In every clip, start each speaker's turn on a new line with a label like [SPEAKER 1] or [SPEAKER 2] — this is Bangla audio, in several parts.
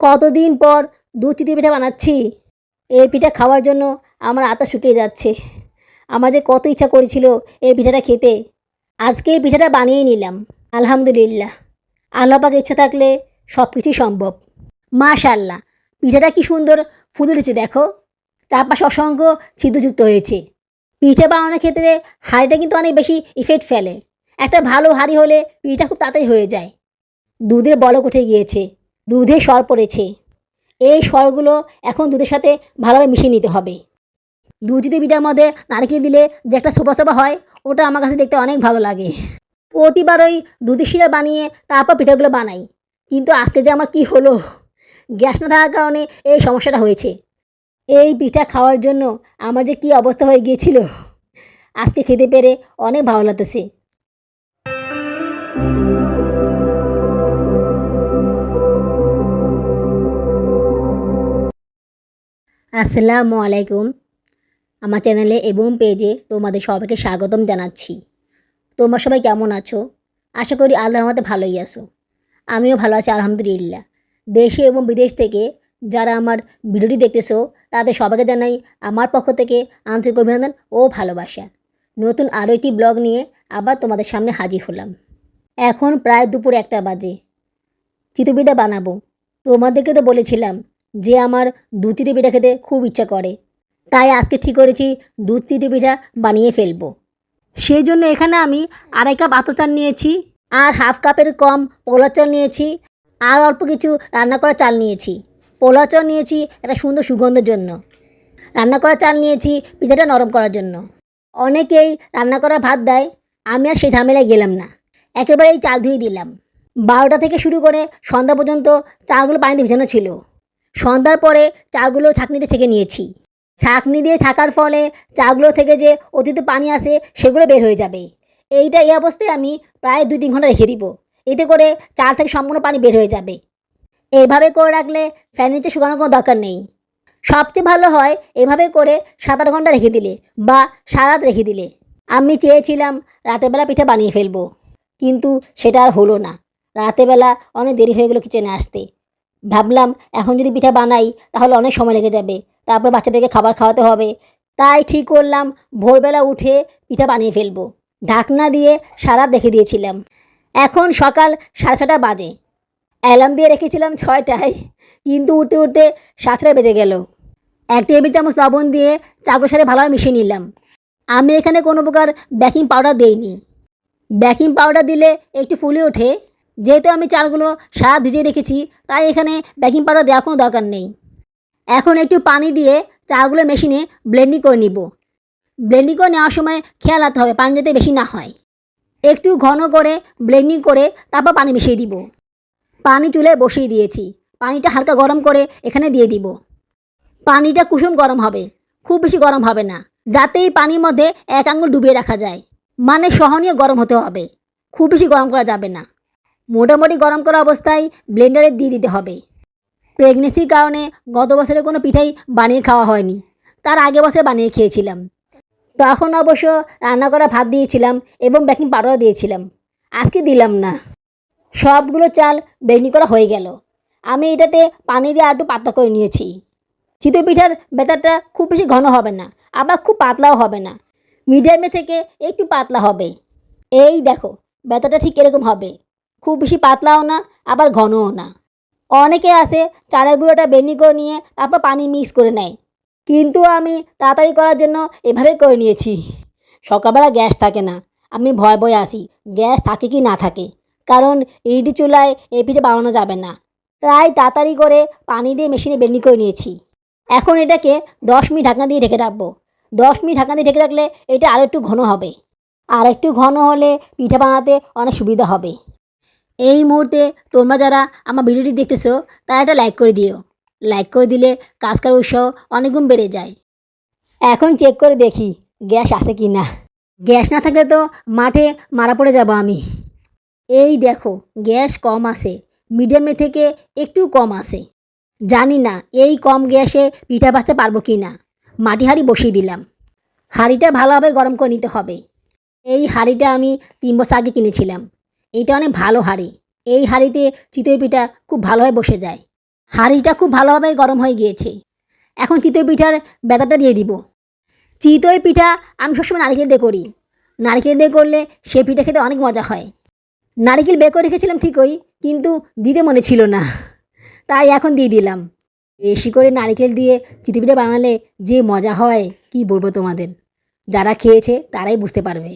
[SPEAKER 1] কতদিন পর দুধ চিতই পিঠা বানাচ্ছি? এই পিঠা খাওয়ার জন্য আমার আতা শুকিয়ে যাচ্ছে। আমার যে কত ইচ্ছা করেছিল এই পিঠাটা খেতে। আজকে এই পিঠাটা বানিয়ে নিলাম। আলহামদুলিল্লাহ। আল্লাহ পাক ইচ্ছা থাকলে সব কিছুই সম্ভব। মাশাল্লাহ পিঠাটা কি সুন্দর ফুলেছে দেখো। চারপাশে অসংখ্য ছিদ্রযুক্ত হয়েছে। পিঠা বানানোর ক্ষেত্রে হাঁড়িটা কিন্তু অনেক বেশি ইফেক্ট ফেলে। একটা ভালো হাঁড়ি হলে পিঠা খুব তাড়াতাড়ি হয়ে যায়। দুধের বলক উঠে গিয়েছে। দুধে সর পড়েছে। এই সরগুলো এখন দুধের সাথে ভালোভাবে মিশিয়ে নিতে হবে। দুধ যদি পিঠার মধ্যে নারকেল দিলে যে একটা সোপা সোপা হয়, ওটা আমার কাছে দেখতে অনেক ভালো লাগে। প্রতিবার ওই দুধের শিরা বানিয়ে তারপর পিঠাগুলো বানাই। কিন্তু আজকে যে আমার কি হলো? গ্যাস না থাকার কারণে এই সমস্যাটা হয়েছে। এই পিঠা খাওয়ার জন্য আমার যে কি অবস্থা হয়ে গিয়েছিল, আজকে খেতে পেরে অনেক ভালো লাগতেছে। আসসালামু আলাইকুম। আমার চ্যানেলে এবং পেজে তোমাদের সবাইকে স্বাগতম জানাচ্ছি। তোমরা সবাই কেমন আছো? আশা করি আল্লাহর মধ্যে ভালোই আছো। আমিও ভালো আছি, আলহামদুলিল্লাহ। দেশে এবং বিদেশ থেকে যারা আমার ভিডিওটি দেখতেছো, তাদের সবাইকে জানাই আমার পক্ষ থেকে আন্তরিক অভিনন্দন ও ভালোবাসা। নতুন আরও একটি ব্লগ নিয়ে আবার তোমাদের সামনে হাজির হলাম। এখন প্রায় দুপুর একটা বাজে। চিতপিঠা বানাবো। তোমাদেরকে তো বলেছিলাম যে আমার দুধ চিতই পিঠা খেতে খুব ইচ্ছা করে। তাই আজকে ঠিক করেছি দুধ চিতই পিঠা বানিয়ে ফেলব। সেই জন্য এখানে আমি আড়াই কাপ আতো চাল নিয়েছি আর হাফ কাপের কম পোলা চাল নিয়েছি আর অল্প কিছু রান্না করা চাল নিয়েছি। পোলা চাল নিয়েছি একটা সুন্দর সুগন্ধের জন্য। রান্না করা চাল নিয়েছি পিঠাটা নরম করার জন্য। অনেকেই রান্না করা ভাত দেয়, আমি আর সেই ঝামেলায় গেলাম না। একেবারেই চাল ধুয়ে দিলাম। বারোটা থেকে শুরু করে সন্ধ্যা পর্যন্ত চালগুলো পানিতে ভেজানো ছিল। সন্ধ্যার পরে চাগুলো ছাঁকনিতে ছেঁকে নিয়েছি। ছাঁকনি দিয়ে ছাকার ফলে চাগুলো থেকে যে অতীত পানি আসে, সেগুলো বের হয়ে যাবে। এইটা এই অবস্থায় আমি প্রায় দুই তিন ঘণ্টা রেখে দিব। এতে করে চাল থেকে সম্পূর্ণ পানি বের হয়ে যাবে। এইভাবে করে রাখলে ফ্যান নিচে শুকানোর কোনো দরকার নেই। সবচেয়ে ভালো হয় এভাবে করে সাত আট ঘণ্টা রেখে দিলে বা সারাত রেখে দিলে। আমি চেয়েছিলাম রাতেরবেলা পিঠা বানিয়ে ফেলব, কিন্তু সেটা আর হলো না। রাতেরবেলা অনেক দেরি হয়ে গেলো কিচেনে আসতে। ভাবলাম, এখন যদি পিঠা বানাই, তাহলে অনেক সময় লেগে যাবে। তারপর বাচ্চাদেরকে খাবার খাওয়াতে হবে। তাই ঠিক করলাম, ভোরবেলা উঠে পিঠা বানিয়ে ফেলব। ঢাকনা দিয়ে সারা দেখে দিয়েছিলাম। এখন সকাল সাড়ে ছটা বাজে। অ্যালার্ম দিয়ে রেখেছিলাম ছয়টায়, কিন্তু উঠতে উঠতে সাতটায় বেজে গেল। এক টেবিল চামচ লবণ দিয়ে চাগুলোর সাথে ভালোভাবে মিশিয়ে নিলাম। আমি এখানে কোনো প্রকার বেকিং পাউডার দেইনি। বেকিং পাউডার দিলে একটু ফুলে ওঠে। যেহেতু আমি চালগুলো সারা ভিজিয়ে রেখেছি, তাই এখানে বেকিং পাউডার দেওয়ার কোনো দরকার নেই। এখন একটু পানি দিয়ে চালগুলো মেশিনে ব্লেন্ডিং করে নিব। ব্লেন্ডিং করে নেওয়ার সময় খেয়াল রাখতে হবে, পানি যাতে বেশি না হয়। একটু ঘন করে ব্লেন্ডিং করে তারপর পানি মিশিয়ে দিব। পানি চুলে বসিয়ে দিয়েছি। পানিটা হালকা গরম করে এখানে দিয়ে দিব। পানিটা কুসুম গরম হবে, খুব বেশি গরম হবে না, যাতে এই পানির মধ্যে এক আঙুল ডুবিয়ে রাখা যায়। মানে সহনীয় গরম হতে হবে, খুব বেশি গরম করা যাবে না। মোটামুটি গরম করা অবস্থায় ব্লেন্ডারে দিয়ে দিতে হবে। প্রেগনেন্সির কারণে গত বছরে কোনো পিঠাই বানিয়ে খাওয়া হয়নি। তার আগে বছর বানিয়ে খেয়েছিলাম। তখন অবশ্য রান্না করা ভাত দিয়েছিলাম এবং বেকিং পাউডার দিয়েছিলাম। আজকে দিলাম না। সবগুলো চাল বেগনি করা হয়ে গেল। আমি এটাতে পানি দিয়ে আর একটু পাতলা করে নিয়েছি। চিতই পিঠার বেতারটা খুব বেশি ঘন হবে না, আবার খুব পাতলাও হবে না। মিডিয়ামে থেকে একটু পাতলা হবে। এই দেখো বেতারটা ঠিক এরকম হবে। খুব বেশি পাতলাও না, আবার ঘনও না। অনেকে আছে, চালের গুঁড়োটা বেনি করে নিয়ে তারপর পানি মিক্স করে নেয়। কিন্তু আমি তাড়াতাড়ি করার জন্য এভাবে করে নিয়েছি। সকালবেলা গ্যাস থাকে না, আমি ভয় ভয়ে আসি, গ্যাস থাকে কি না থাকে। কারণ ইডি চুলায় এই পিঠে বানানো যাবে না। তাই তাড়াতাড়ি করে পানি দিয়ে মেশিনে বেনি করে নিয়েছি। এখন এটাকে দশ মিনিট ঢাকনা দিয়ে ঢেকে রাখব। দশ মিনিট ঢাকনা দিয়ে ঢেকে রাখলে এটা আর একটু ঘন হবে। আর একটু ঘন হলে পিঠা বানাতে অনেক সুবিধা হবে। এই মুহূর্তে তোমরা যারা আমার ভিডিওটি দেখতেছো, তারা একটা লাইক করে দিও। লাইক করে দিলে কাজ করার উৎসাহ অনেক গুণ বেড়ে যায়। এখন চেক করে দেখি গ্যাস আছে কি না। গ্যাস না থাকলে তো মাঠে মারা পড়ে যাব আমি। এই দেখো, গ্যাস কম আছে মিডিয়ামে থেকে একটু কম আছে। জানি না এই কম গ্যাসে পিঠা ভাজতে পারব কি না। মাটি হাঁড়ি বসিয়ে দিলাম। হাঁড়িটা ভালোভাবে গরম করে নিতে হবে। এই হাঁড়িটা আমি তিন বছর আগে কিনেছিলাম। এইটা অনেক ভালো হাঁড়ি। এই হাঁড়িতে চিতই পিঠা খুব ভালোভাবে বসে যায়। হাঁড়িটা খুব ভালোভাবে গরম হয়ে গিয়েছে। এখন চিতই পিঠার ব্যাটারটা দিয়ে দিব। চিতই পিঠা আমি সবসময় নারকেল দিয়ে করি। নারকেল দিয়ে করলে সে পিঠা খেতে অনেক মজা হয়। নারকেল বের করে রেখেছিলাম ঠিকই, কিন্তু দিতে মনে ছিল না। তাই এখন দিয়ে দিলাম। বেশি করে নারকেল দিয়ে চিতই পিঠা বানালে যে মজা হয়, কি বলব তোমাদের? যারা খেয়েছে তারাই বুঝতে পারবে।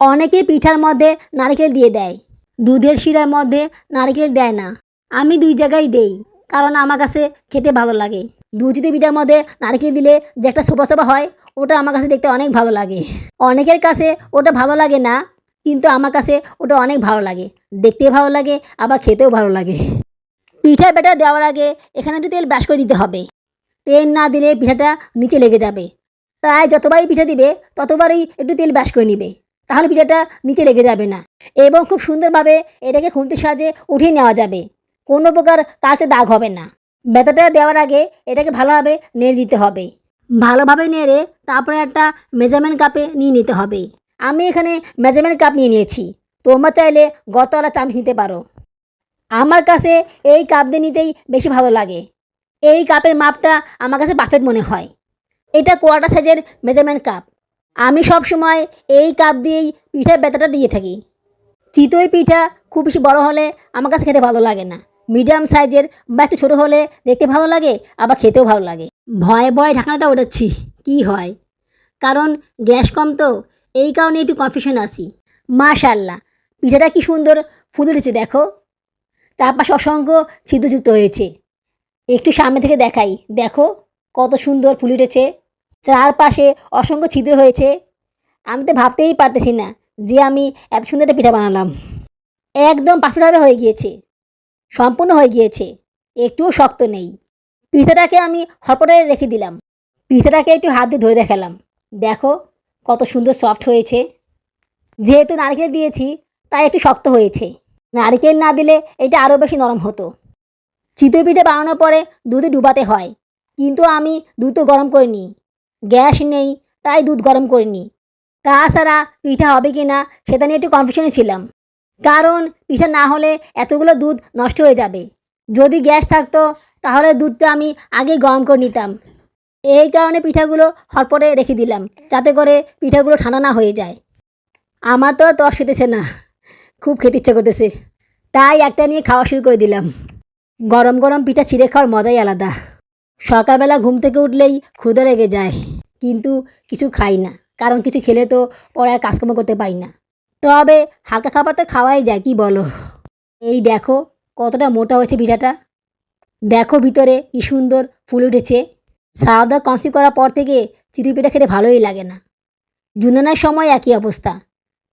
[SPEAKER 1] অনেকে পিঠার মধ্যে নারকেল দিয়ে দেয়। দুধের শিরার মধ্যে নারকেল দেয় না। আমি দুই জায়গায় দেই, কারণ আমার কাছে খেতে ভালো লাগে। দুধ পিঠার মধ্যে নারকেল দিলে যে একটা সোপা সোপা হয়, ওটা আমার কাছে দেখতে অনেক ভালো লাগে। অনেকের কাছে ওটা ভালো লাগে না, কিন্তু আমার কাছে ওটা অনেক ভালো লাগে। দেখতে ভালো লাগে, আবার খেতেও ভালো লাগে। পিঠা বেটা দেওয়ার আগে এখানে একটু তেল ব্রাশ করে দিতে হবে। তেল না দিলে পিঠাটা নিচে লেগে যাবে। তাই যতবারই পিঠা দিবে, ততবারই একটু তেল ব্রাশ করে নিবে। তাহলে পিঠাটা নিচে লেগে যাবে না। এবং খুব সুন্দরভাবে এটাকে খুন্তির সাহায্যে উঠিয়ে নেওয়া যাবে। কোনো প্রকার কাছে দাগ হবে না। বেতাটা দেওয়ার আগে এটাকে ভালোভাবে নেড়ে দিতে হবে। ভালোভাবে নেড়ে তারপরে একটা মেজারমেন্ট কাপে নিয়ে নিতে হবে। আমি এখানে মেজারমেন্ট কাপ নিয়ে নিয়েছি। তোমরা চাইলে গতওয়ালা চামচ নিতে পারো। আমার কাছে এই কাপ দিয়ে নিতেই বেশি ভালো লাগে। এই কাপের মাপটা আমার কাছে পারফেক্ট মনে হয়। এটা কোয়ার্টার সাইজের মেজারমেন্ট কাপ আমি সব সময় এই কাপ দিয়েই পিঠার বেতাটা দিয়ে থাকি। চিতই পিঠা খুব বেশি বড় হলে আমার কাছে খেতে ভালো লাগে না। মিডিয়াম সাইজের বা একটু ছোটো হলে দেখতে ভালো লাগে, আবার খেতেও ভালো লাগে। ভয়ে ভয়ে ঢাকনাটা ওঠাচ্ছি, কি হয়? কারণ গ্যাস কম তো, এই কারণে একটু কনফিউশন আসি মাশাল্লাহ পিঠাটা কি সুন্দর ফুল উঠেছে দেখো। চারপাশে অসংখ্য ছিদ্রযুক্ত হয়েছে। একটু সামনে থেকে দেখাই, দেখো কত সুন্দর ফুল উঠেছে। চারপাশে অসংখ্য ছিদ্র হয়েছে। আমি তো ভাবতেই পারতেছি না যে আমি এত সুন্দর একটা পিঠা বানালাম। একদম পারফেক্টভাবে হয়ে গিয়েছে, সম্পূর্ণ হয়ে গিয়েছে, একটুও শক্ত নেই। পিঠাটাকে আমি হটপটে রেখে দিলাম। পিঠাটাকে একটু হাত দিয়ে ধরে দেখালাম। দেখো কত সুন্দর সফট হয়েছে। যেহেতু নারকেল দিয়েছি, তাই একটু শক্ত হয়েছে। নারকেল না দিলে এটা আরও বেশি নরম হতো। চিতই পিঠে বানানোর পরে দুধে ডুবাতে হয়, কিন্তু আমি দুধ গরম করিনি। গ্যাস নেই, তাই দুধ গরম করিনি। তাছাড়া পিঠা হবে কি না, সেটা নিয়ে একটু কনফিউশনে ছিলাম। কারণ পিঠা না হলে এতগুলো দুধ নষ্ট হয়ে যাবে। যদি গ্যাস থাকতো, তাহলে দুধটা আমি আগেই গরম করে নিতাম। এই কারণে পিঠাগুলো হটপটে রেখে দিলাম, যাতে করে পিঠাগুলো ঠান্ডা না হয়ে যায়। আমার তো আর তস খেতেছে না, খুব খেতে ইচ্ছে করতেছে। তাই একটা নিয়ে খাওয়া শুরু করে দিলাম। গরম গরম পিঠা ছিঁড়ে খাওয়ার মজাই আলাদা। সকালবেলা ঘুম থেকে উঠলেই ক্ষুদে লেগে যায়, কিন্তু কিছু খাই না, কারণ কিছু খেলে তো পরে আর কাজকর্ম করতে পারি না। তবে হালকা খাবার তো খাওয়াই যায়, কি বলো? এই দেখো, কতটা মোটা হয়েছে পিঠাটা। দেখো ভিতরে কি সুন্দর ফুল উঠেছে। সারদা কনসিভ করার পর থেকে চিতই পিঠা খেতে ভালোই লাগে না। জুনানার সময় একই অবস্থা।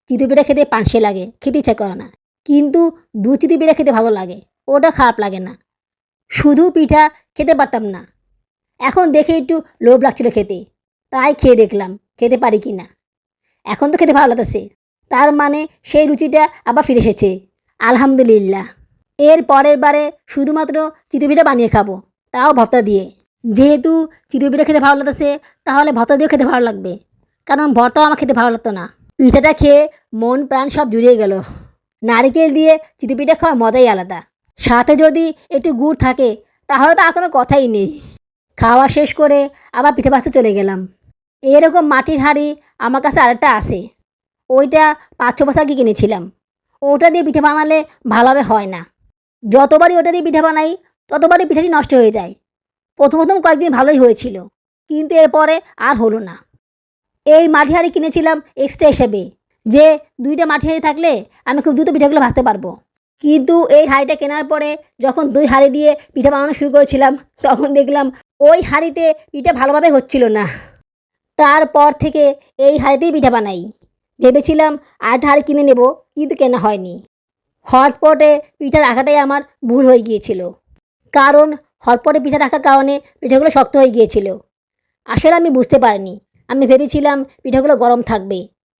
[SPEAKER 1] চিতই পিঠা খেতে পানসে লাগে, খেতে ইচ্ছা করে না, কিন্তু দু চিতই পিঠা খেতে ভালো লাগে, ওটা খারাপ লাগে না। শুধু পিঠা খেতে পারতাম না। এখন দেখে একটু লোভ লাগছিল খেতে। তাই খেয়ে দেখলাম, খেতে পারি কি না এখন তো খেতে ভালো লাগতেছে। তার মানে সেই রুচিটা আবার ফিরে এসেছে। আলহামদুলিল্লাহ। এর পরের বারে শুধুমাত্র চিতপিঠা বানিয়ে খাব, তাও ভর্তা দিয়ে। যেহেতু চিতপিঠা খেতে ভালো লাগতেছে, তাহলে ভর্তা দিয়েও খেতে ভালো লাগবে। কারণ ভর্তাও আমার খেতে ভালো লাগতো না। পিঠাটা খেয়ে মন প্রাণ সব জুড়িয়ে গেল। নারিকেল দিয়ে চিতপিঠা খাওয়ার মজাই আলাদা। সাথে যদি একটু গুড় থাকে, তাহলে তো আর কোনো কথাই নেই। খাওয়া শেষ করে আবার পিঠে ভাজতে চলে গেলাম। এরকম মাটির হাঁড়ি আমার কাছে আরেকটা আছে। ওইটা পাঁচ ছ আগে কিনেছিলাম। ওটা দিয়ে পিঠে বানালে ভালোভাবে হয় না। যতবারই ওটা দিয়ে পিঠা বানাই, ততবারই পিঠাটি নষ্ট হয়ে যায়। প্রথম প্রথম কয়েকদিন ভালোই হয়েছিল, কিন্তু এরপরে আর হলো না। এই মাটি হাঁড়ি কিনেছিলাম এক্সট্রা হিসেবে, যে দুইটা মাটি হাঁড়ি থাকলে আমি খুব দ্রুত পিঠাগুলো ভাজতে পারব। কিন্তু এই হাঁড়িটা কেনার পরে যখন দুই হাঁড়ি দিয়ে পিঠা বানানো শুরু করেছিলাম, তখন দেখলাম ওই হাঁড়িতে পিঠা ভালোভাবে হচ্ছিল না। তারপর থেকে এই হাঁড়িতেই পিঠা বানাই। ভেবেছিলাম আট হাঁড়ি কিনে নেব, কিন্তু কেনা হয়নি। হটপটে পিঠা রাখাটাই আমার ভুল হয়ে গিয়েছিল। কারণ, হটপটে পিঠা রাখার কারণে পিঠাগুলো শক্ত হয়ে গিয়েছিল। আসলে আমি বুঝতে পারিনি। আমি ভেবেছিলাম, পিঠাগুলো গরম থাকবে,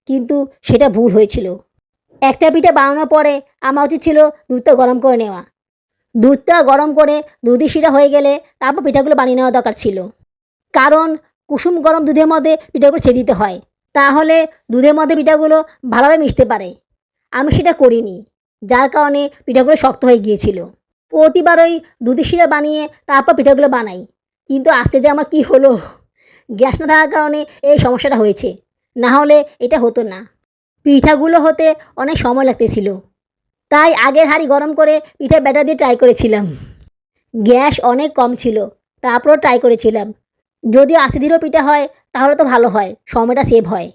[SPEAKER 1] কিন্তু সেটা ভুল হয়েছিল। একটা পিঠা বানানোর পরে আমার উচিত ছিল দুধটা গরম করে নেওয়া। দুধটা গরম করে দুধি শিরা হয়ে গেলে তারপর পিঠাগুলো বানিয়ে নেওয়া দরকার ছিল। কারণ কুসুম গরম দুধের মধ্যে পিঠাগুলো ছেড়ে দিতে হয়। তাহলে দুধের মধ্যে পিঠাগুলো ভালোভাবে মিশতে পারে। আমি সেটা করিনি, যার কারণে পিঠাগুলো শক্ত হয়ে গিয়েছিল। প্রতিবার ওই দুধের শিরা বানিয়ে তারপর পিঠাগুলো বানাই। কিন্তু আজকে যে আমার কি হলো? গ্যাস না থাকার কারণে এই সমস্যাটা হয়েছে। না হলে এটা হতো না। পিঠাগুলো হতে অনেক সময় লাগতেছিল। তাই আগের হাঁড়ি গরম করে পিঠে ব্যাটার দিয়ে ট্রাই করেছিলাম। গ্যাস অনেক কম ছিল, তারপরও ট্রাই করেছিলাম। যদি আশি দিনও পিঠা হয়, তাহলে তো ভালো হয়, সময়টা সেভ হয়।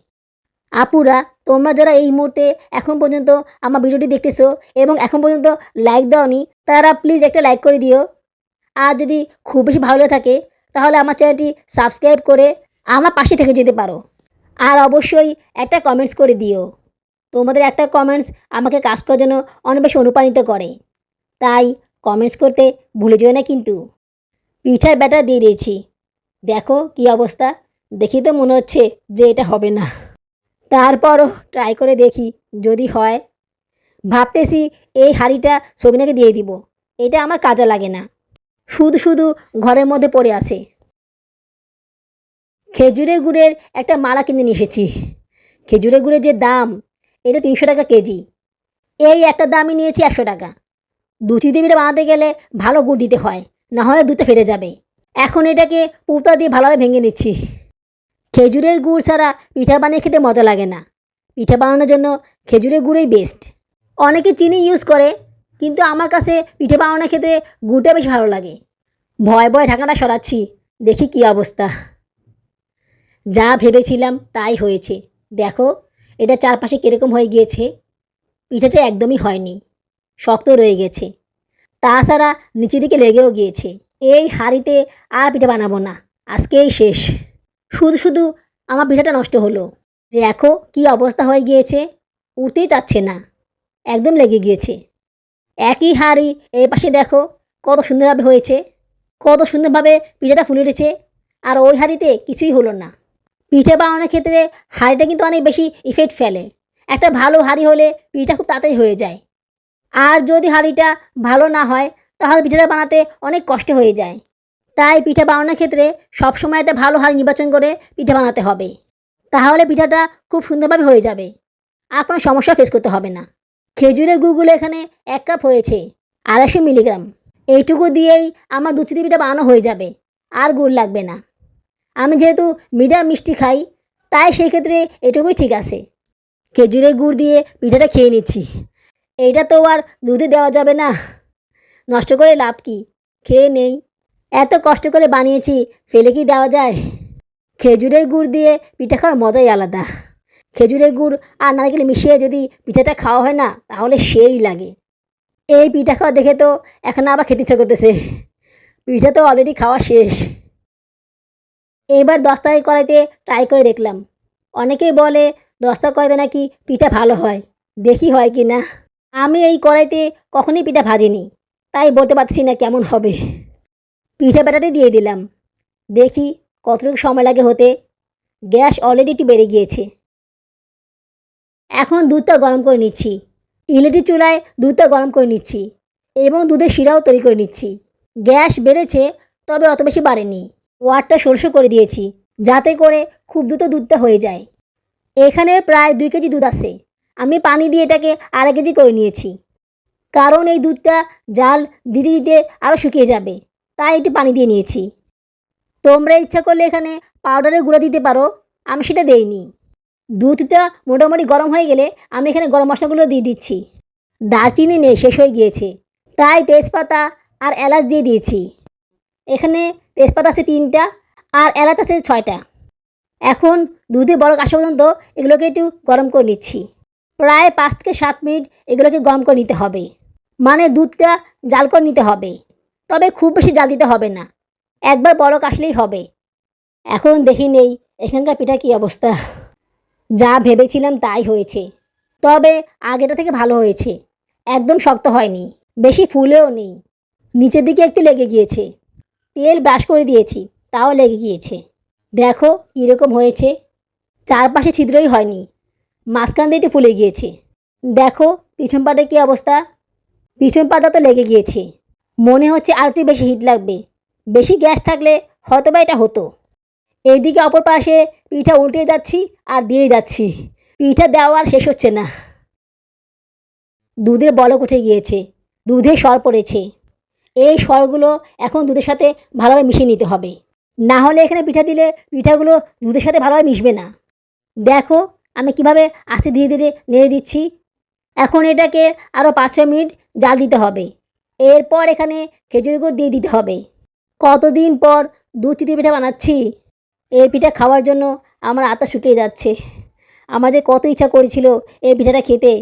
[SPEAKER 1] আপুরা, তোমরা যারা এই মুহূর্তে এখন পর্যন্ত আমার ভিডিওটি দেখতেছো এবং এখন পর্যন্ত লাইক দাওনি, তারা প্লিজ একটা লাইক করে দিও। আর যদি খুব বেশি ভালো থাকে তাহলে আমার চ্যানেলটি সাবস্ক্রাইব করে আমার পাশে থেকে যেতে পারো। আর অবশ্যই একটা কমেন্টস করে দিও। তোমাদের একটা কমেন্টস আমাকে কাজ করার জন্য অনেক বেশি অনুপ্রাণিত করে। তাই কমেন্টস করতে ভুলে যেও না কিন্তু। পিঠার ব্যাটার দিয়ে দিয়েছি। দেখো কি অবস্থা। দেখি তো মনে হচ্ছে যে এটা হবে না। তারপরও ট্রাই করে দেখি যদি হয়। ভাবতেছি এই হাড়িটা সবিনাকে দিয়ে দিব। এটা আমার কাজে লাগে না। শুধু শুধু ঘরের মধ্যে পড়ে আছে। খেজুরের গুড়ের একটা মালা কিনে নিয়ে এসেছি। খেজুরের গুড়ের যে দাম এটা তিনশো টাকা কেজি। এই একটা দামই নিয়েছি একশো টাকা। দুটি দেবীটা বানাতে গেলে ভালো গুড় দিতে হয়, না হলে দুটো ফেটে যাবে। এখন এটাকে পুতা দিয়ে ভালোভাবে ভেঙে নিচ্ছি। খেজুরের গুড় ছাড়া পিঠা বানিয়ে খেতে মজা লাগে না। পিঠা বানানোর জন্য খেজুরের গুড়ই বেস্ট অনেকে চিনি ইউজ করে, কিন্তু আমার কাছে পিঠে বানানোর ক্ষেত্রে গুড়টা বেশ ভালো লাগে। ভয় ভয় ঢাকাটা সরাচ্ছি, দেখি কি অবস্থা। যা ভেবেছিলাম তাই হয়েছে। দেখো এটা চারপাশে কীরকম হয়ে গিয়েছে? পিঠাটা একদমই হয়নি। শক্ত রয়ে গেছে। তাছাড়া নিচের দিকে লেগেও গিয়েছে। এই হাঁড়িতে আর পিঠা বানাবো না। আজকেই শেষ। শুধু শুধু আমার পিঠাটা নষ্ট হলো। দেখো কি অবস্থা হয়ে গিয়েছে। উঠতেই চাচ্ছে না। একদম লেগে গিয়েছে। একই হাঁড়ি এই পাশে দেখো কত সুন্দরভাবে হয়েছে। কত সুন্দরভাবে পিঠাটা ফুলে উঠেছে। আর ওই হাঁড়িতে কিছুই হলো না। পিঠে বানানোর ক্ষেত্রে হাঁড়িটা কিন্তু অনেক বেশি ইফেক্ট ফেলে। একটা ভালো হাঁড়ি হলে পিঠা খুব তাড়াতাড়ি হয়ে যায়। আর যদি হাঁড়িটা ভালো না হয়, তাহলে পিঠাটা বানাতে অনেক কষ্ট হয়ে যায়। তাই পিঠা বানানোর ক্ষেত্রে সবসময় একটা ভালো হাঁড়ি নির্বাচন করে পিঠা বানাতে হবে। তাহলে পিঠাটা খুব সুন্দরভাবে হয়ে যাবে। আর কোনো সমস্যা ফেস করতে হবে না। খেজুরের গুড়গুলো এখানে এক কাপ হয়েছে, আড়াইশো মিলিগ্রাম। এইটুকু দিয়েই আমার দুধ চিনি পিঠা বানানো হয়ে যাবে। আর গুড় লাগবে না। আমি যেহেতু মিষ্টি খাই, তাই সেই ক্ষেত্রে এটুকুই ঠিক আছে। খেজুরের গুড় দিয়ে পিঠাটা খেয়ে নিচ্ছি। এইটা তো আর দুধে দেওয়া যাবে না। নষ্ট করে লাভ কি? খেয়ে নেই। এত কষ্ট করে বানিয়েছি, ফেলে কি দেওয়া যায়? খেজুরের গুড় দিয়ে পিঠা খাওয়ার মজাই আলাদা। খেজুরের গুড় আর নারকেল মিশিয়ে যদি পিঠাটা খাওয়া হয় না, তাহলে সেই লাগে। এই পিঠা খাওয়া দেখে তো এখন আবার খেতে ইচ্ছা করতেছে। পিঠা তো অলরেডি খাওয়া শেষ। এইবার দস্তায় কড়াইতে ট্রাই করে দেখলাম। অনেকেই বলে, দস্তা কড়াইতে নাকি পিঠা ভালো হয়, দেখি হয় কি না? আমি এই কড়াইতে কখনোই পিঠা ভাজিনি, তাই বলতে পারছি না কেমন হবে। পিঠা ব্যাটাটি দিয়ে দিলাম। দেখি কতটুকু সময় লাগে হতে। গ্যাস অলরেডি একটু বেড়ে গিয়েছে। এখন দুধটা গরম করে নিচ্ছি। ইলেকট্রিক চুলায় দুধটা গরম করে নিচ্ছি এবং দুধের শিরাও তৈরি করে নিচ্ছি। গ্যাস বেড়েছে, তবে অত বেশি বাড়েনি। ওয়াটটা সরষে করে দিয়েছি, যাতে করে খুব দ্রুত দুধটা হয়ে যায়। এখানে প্রায় দুই কেজি দুধ আছে। আমি পানি দিয়ে এটাকে আড়াই কেজি করে নিয়েছি। কারণ এই দুধটা জাল দিতে দিতে আরও শুকিয়ে যাবে, তাই একটু পানি দিয়ে নিয়েছি। তোমরা ইচ্ছা করলে এখানে পাউডারের গুঁড়া দিতে পারো, আমি সেটা দেইনি। দুধটা মোটামুটি গরম হয়ে গেলে আমি এখানে গরম মশলাগুলো দিয়ে দিচ্ছি। দারচিনি নেই শেষ হয়ে গিয়েছে, তাই তেজপাতা আর এলাচ দিয়ে দিয়েছি। এখানে তেজপাতা আছে তিনটা আর এলাচ আছে ছয়টা। এখন দুধে বড় আসা পর্যন্ত এগুলোকে একটু গরম করে নিচ্ছি। প্রায় পাঁচ থেকে সাত মিনিট এগুলোকে গরম করে নিতে হবে। মানে দুধটা জাল করে নিতে হবে। তবে খুব বেশি জাল দিতে হবে না। একবার বড় আসলেই হবে। এখন দেখি নেই, এখানকার পিঠা কী অবস্থা? যা ভেবেছিলাম তাই হয়েছে। তবে আগেটা থেকে ভালো হয়েছে। একদম শক্ত হয়নি, বেশি ফুলেও নেই। নিচের দিকে একটু লেগে গিয়েছে। তেল ব্রাশ করে দিয়েছি, তাও লেগে গিয়েছে। দেখো কীরকম হয়েছে। চারপাশে ছিদ্রই হয়নি, মাঝখান দিয়ে ফুলে গিয়েছে। দেখো পিছন পাটে কী অবস্থা। পিছন পাটা তো লেগে গিয়েছে। মনে হচ্ছে আর একটু বেশি হিট লাগবে। বেশি গ্যাস থাকলে হয়তো বা এটা হতো। এইদিকে অপর পাশে পিঠা উল্টে যাচ্ছি আর দিয়ে যাচ্ছি। পিঠা দেওয়ার শেষ হচ্ছে না। দুধের বলক উঠে গিয়েছে। দুধে সর পড়েছে। এই সরগুলো এখন দুধের সাথে ভালোভাবে মিশিয়ে নিতে হবে। না হলে এখানে পিঠা দিলে পিঠাগুলো দুধের সাথে ভালোভাবে মিশবে না। দেখো, আমি কীভাবে আস্তে ধীরে ধীরে নেড়ে দিচ্ছি। এখন এটাকে আরও পাঁচ ছ মিনিট জাল দিতে হবে। এরপর এখানে খেজুরি গুড় দিয়ে দিতে হবে। কতদিন পর দুধ চিতই পিঠা বানাচ্ছি? এই পিঠা খাওয়ার জন্য আমার আতা শুকিয়ে যাচ্ছে। আমার যে কত ইচ্ছা করেছিল এই পিঠাটা খেতে।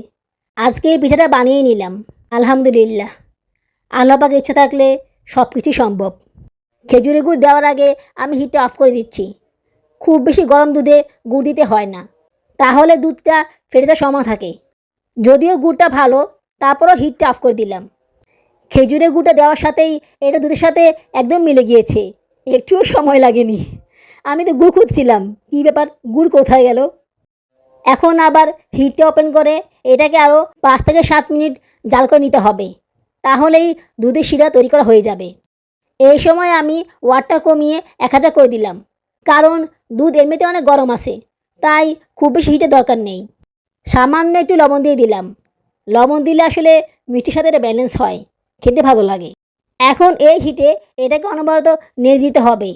[SPEAKER 1] আজকে এই পিঠাটা বানিয়ে নিলাম। আলহামদুলিল্লাহ। আল্লাহ পাকে ইচ্ছা থাকলে সব কিছুই সম্ভব। খেজুরি গুড় দেওয়ার আগে আমি হিটটা অফ করে দিচ্ছি। খুব বেশি গরম দুধে গুড় দিতে হয় না। তাহলে দুধটা ফেটে সময় থাকে। যদিও গুড়টা ভালো, তারপরও হিটটা অফ করে দিলাম। খেজুরের গুড়টা দেওয়ার সাথেই এটা দুধের সাথে একদম মিলে গিয়েছে। একটুও সময় লাগেনি। আমি তো গুড় খুঁজছিলাম। কী ব্যাপার? গুড় কোথায় গেল? এখন আবার হিটটা ওপেন করে এটাকে আরও পাঁচ থেকে সাত মিনিট জাল করে নিতে হবে। তাহলেই দুধের শিরা তৈরি করা হয়ে যাবে। এই সময় আমি ওয়াটটা কমিয়ে এক হাজার করে দিলাম, কারণ দুধ এমনিতে অনেক গরম আছে, তাই খুব বেশি হিটের দরকার নেই। সামান্য একটু লবণ দিয়ে দিলাম। লবণ দিলে আসলে মিষ্টির সাথে এটা ব্যালেন্স হয়, খেতে ভালো লাগে। এখন এই হিটে এটাকে অনবরত নেড়ে দিতে হবে,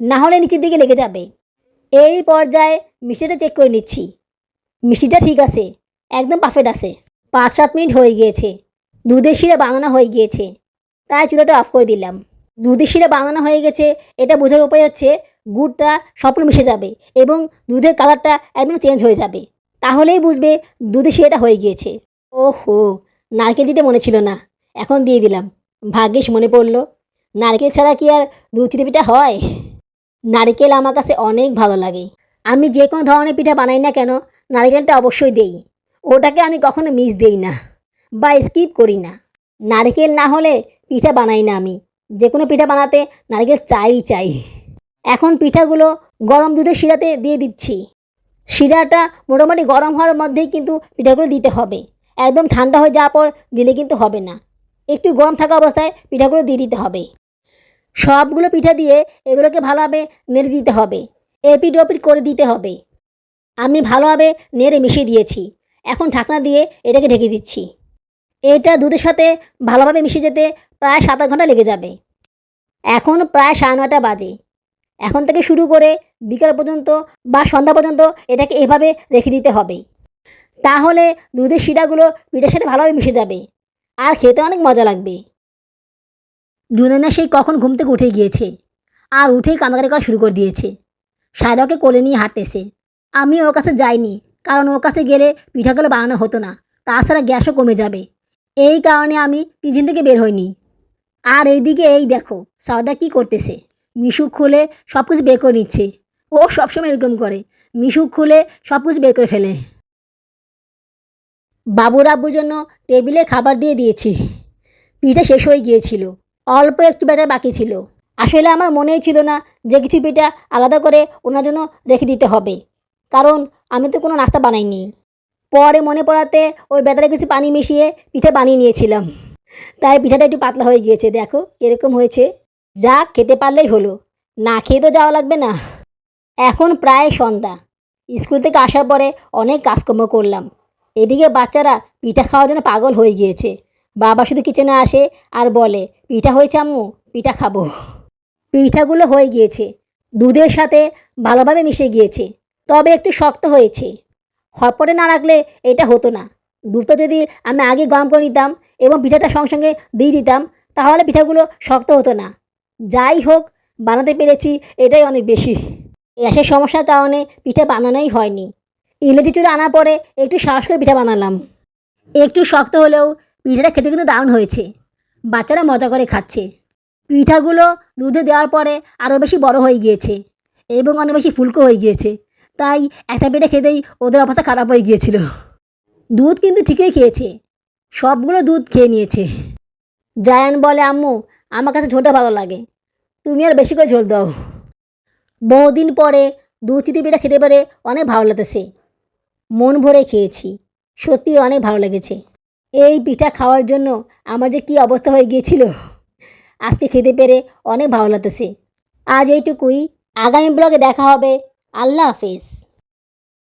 [SPEAKER 1] না হলে নিচের দিকে লেগে যাবে। এই পর্যায়ে মিষ্টিটা চেক করে নিচ্ছি। মিষ্টিটা ঠিক আছে, একদম পারফেক্ট আছে। পাঁচ সাত মিনিট হয়ে গিয়েছে। দুধের শিরা বানানো হয়ে গিয়েছে। তাই চুলাটা অফ করে দিলাম। দুধের শিরা হয়ে গেছে, এটা বোঝার উপায় হচ্ছে গুড়টা স্বপ্ন মিশে যাবে এবং দুধের কালারটা একদম চেঞ্জ হয়ে যাবে। তাহলেই বুঝবে দুধের শিরাটা হয়ে গিয়েছে। ওহো, নারকেল দিতে মনে ছিল না। এখন দিয়ে দিলাম। ভাগ্যেশ মনে পড়ল। নারকেল ছাড়া কি আর দুধ চিতে পিঠা হয়? নারকেল আমার কাছে অনেক ভালো লাগে। আমি যে কোনো ধরনের পিঠা বানাই না কেন, নারকেলটা অবশ্যই দেই। ওটাকে আমি কখনো মিস দেই না। বা স্কিপ করি না। নারকেল না হলে পিঠা বানাই না আমি। যে কোনো পিঠা বানাতে নারকেল চাই চাই। এখন পিঠাগুলো গরম দুধের শিরাতে দিয়ে দিচ্ছি। শিরাটা মোটামুটি গরম হওয়ার মধ্যেই কিন্তু পিঠাগুলো দিতে হবে। একদম ঠান্ডা হয়ে যাওয়ার পর দিলে কিন্তু হবে না। একটু গরম থাকা অবস্থায় পিঠাগুলো দিয়ে দিতে হবে। সবগুলো পিঠা দিয়ে এগুলোকে ভালোভাবে নেড়ে দিতে হবে। এপিট ওপিট করে দিতে হবে। আমি ভালোভাবে নেড়ে মিশিয়ে দিয়েছি। এখন ঢাকনা দিয়ে এটাকে ঢেকে দিচ্ছি। এটা দুধের সাথে ভালোভাবে মিশে যেতে প্রায় সাত আট ঘণ্টা লেগে যাবে। এখন প্রায় সাড়ে নটা বাজে। এখন থেকে শুরু করে বিকাল পর্যন্ত বা সন্ধ্যা পর্যন্ত এটাকে এভাবে রেখে দিতে হবে। তাহলে দুধের শিরাগুলো পিঠার সাথে ভালোভাবে মিশে যাবে। আর খেতে অনেক মজা লাগবে। জুনেনা সেই কখন ঘুম থেকে উঠে গিয়েছে আর উঠেই কান্নাকাটি করা শুরু করে দিয়েছে। সায়রাকে কোলে নিয়ে হাঁটতেছে। আমি ওর কাছে যাইনি, কারণ ওর কাছে গেলে পিঠাগুলো বানানো হতো না। তাছাড়া গ্যাসও কমে যাবে। এই কারণে আমি কিচেন থেকে বের হইনি। আর এইদিকে এই দেখো সাউদা কি করতেছে? মিশুক খুলে সব কিছু বের করে নিচ্ছে। ও সবসময় এরকম করে। মিশুক খুলে সব কিছু বের করে ফেলে। বাবুর আব্বুর জন্য টেবিলে খাবার দিয়ে দিয়েছি। পিঠা শেষ হয়ে গিয়েছিল। অল্প একটু ব্যাটার বাকি ছিল। আসলে আমার মনেই ছিল না যে কিছু পিঠা আলাদা করে ওনার জন্য রেখে দিতে হবে। কারণ আমি তো কোনো নাস্তা বানাইনি। পরে মনে পড়াতে ওই ব্যাটারে কিছু পানি মিশিয়ে পিঠে বানিয়ে নিয়েছিলাম। তাই পিঠাটা একটু পাতলা হয়ে গিয়েছে, দেখো এরকম হয়েছে। যা খেতে পারলেই হলো, না খেয়ে তো যাওয়া লাগবে না। এখন প্রায় সন্ধ্যা। স্কুল থেকে আসার পরে অনেক কাজকর্ম করলাম। এদিকে বাচ্চারা পিঠা খাওয়ার জন্য পাগল হয়ে গিয়েছে। বাবা শুধু কিচেনে আসে আর বলে, পিঠা হয়েছে আম্মু, পিঠা খাব। পিঠাগুলো হয়ে গিয়েছে। দুধের সাথে ভালোভাবে মিশে গিয়েছে। তবে একটু শক্ত হয়েছে। হটপটে না রাখলে এটা হতো না। দুধটা যদি আমি আগে গরম করে নিতাম এবং পিঠাটা সঙ্গে সঙ্গে দিয়ে দিতাম, তাহলে পিঠাগুলো শক্ত হতো না। যাই হোক, বানাতে পেরেছি, এটাই অনেক বেশি। গ্যাসের সমস্যার কারণে পিঠা বানানোই হয়নি। ইলেকট্রি চুলে আনার পরে একটু সাহস করে পিঠা বানালাম। একটু শক্ত হলেও পিঠাটা খেতে কিন্তু দারুণ হয়েছে। বাচ্চারা মজা করে খাচ্ছে। পিঠাগুলো দুধে দেওয়ার পরে আরও বেশি বড় হয়ে গিয়েছে এবং অনেক বেশি ফুলকো হয়ে গিয়েছে। তাই একটা পিঠে খেতেই ওদের অবস্থা খারাপ হয়ে গিয়েছিল। দুধ কিন্তু ঠিকই খেয়েছে। সবগুলো দুধ খেয়ে নিয়েছে। জায়ান বলে, আম্মু, আমার কাছে ঝোলটা ভালো লাগে। তুমি আর বেশি করে ঝোল দাও। বহুদিন পরে দুধ চিতি পিঠা খেতে পারে অনেক ভালো লাগতেছে। মন ভরে খেয়েছি। সত্যি অনেক ভালো লেগেছে। এই পিঠা খাওয়ার জন্য আমার যে কী অবস্থা হয়ে গিয়েছিল, আজকে খেতে পেরে অনেক ভালো লাগতেছে। আজ এইটুকুই। আগামী ব্লগে দেখা হবে। আল্লাহ হাফেজ।